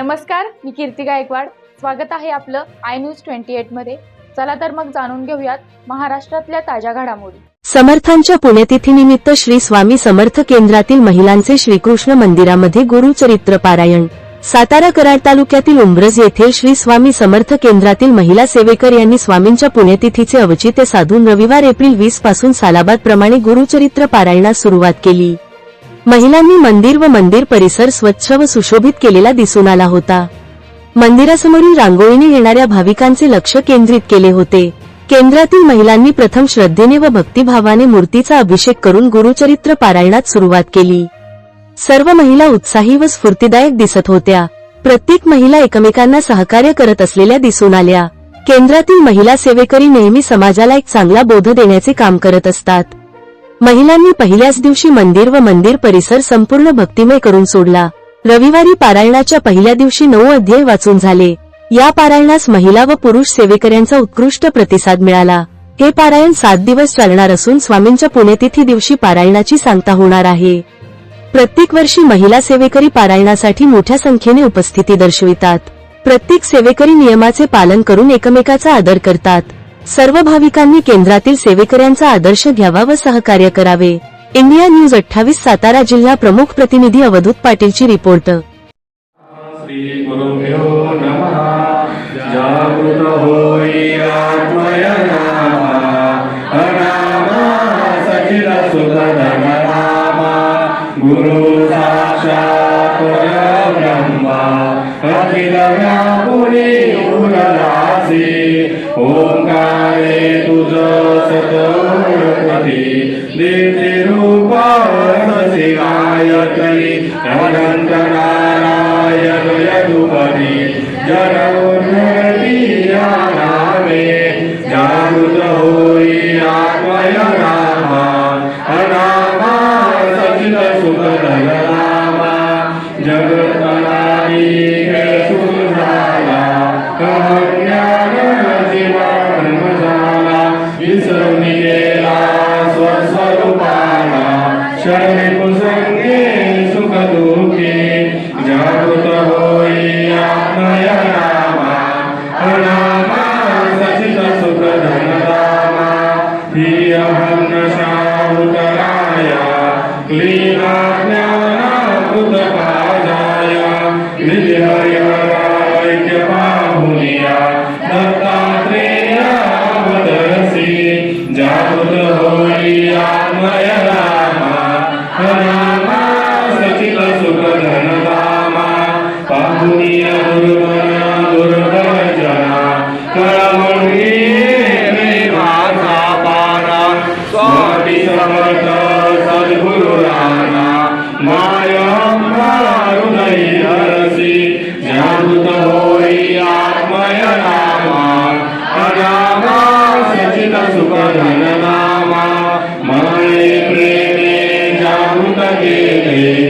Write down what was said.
नमस्कार मी कीर्ती गायकवाड. स्वागत आहे आपलं आय न्यूज ट्वेंटी एटमध्ये. चला तर मग जाणून घेऊयात महाराष्ट्रातल्या ताज्या घडामोडी. समर्थांच्या पुण्यतिथीनिमित्त श्री स्वामी समर्थ केंद्रातील महिलांचे श्रीकृष्ण मंदिरामध्ये गुरुचरित्र पारायण सातारा कराड तालुक्यातील उंब्रज येथील श्री स्वामी समर्थ केंद्रातील महिला सेवेकर यांनी स्वामींच्या पुण्यतिथीचे अवचित्य साधून रविवार एप्रिल वीसपासून सालाबाद प्रमाणे गुरुचरित्र पारायणास सुरुवात केली. महिलांनी मंदिर व मंदिर परिसर स्वच्छ व सुशोभित केलेला दिसून आला होता. मंदिरासमोरील रांगोळीने येणाऱ्या भाविकांचे लक्ष केंद्रित केले होते. केंद्रातील महिलांनी प्रथम श्रद्धेने व भक्तिभावाने मूर्तीचा अभिषेक करून गुरुचरित्र पारायणात सुरुवात केली. सर्व महिला उत्साही व स्फूर्तीदायक दिसत होत्या. प्रत्येक महिला एकमेकांना सहकार्य करत असलेल्या दिसून आल्या. केंद्रातील महिला सेवेकरी नेहमी समाजाला एक चांगला बोध देण्याचे काम करत असतात. महिलांनी पहिल्याच दिवशी मंदिर व मंदिर परिसर संपूर्ण भक्तिमय करून सोडला. रविवारी पारायणाच्या पहिल्या दिवशी नऊ अध्याय वाचून झाले. या पारायणास महिला व पुरुष सेवेकऱ्यांचा उत्कृष्ट प्रतिसाद मिळाला. हे पारायण सात दिवस चालणार असून स्वामींच्या पुण्यतिथी दिवशी पारायणाची सांगता होणार आहे. प्रत्येक वर्षी महिला सेवेकरी पारायणासाठी मोठ्या संख्येने उपस्थिती दर्शवितात. प्रत्येक सेवेकरी नियमाचे पालन करून एकमेकाचा आदर करतात. सर्व भाविकांनी केंद्रातील सेवेकऱ्यांचा आदर्श घ्यावा व सहकार्य करावे. इंडिया न्यूज अठ्ठावीस सातारा जिल्हा प्रमुख प्रतिनिधी अवधूत पाटीलची रिपोर्ट. श्री ओंकारे तुझ सतोरपती दीप्ती रूपा रससी गायत्री अनंत नारायण यदुपती जनोन्नती या नामे जागृत होई आत्मय नामा अनामा सचित सुख नामा जगतनाई सुधारा कहज्ञान स्वस्वरूपाला शरणे सुख दुःखे जागृत होई नामा अनामा सचित सुख धनदामा हि अहं शाहुतराया धन नामा माये प्रेमे जागृत गेले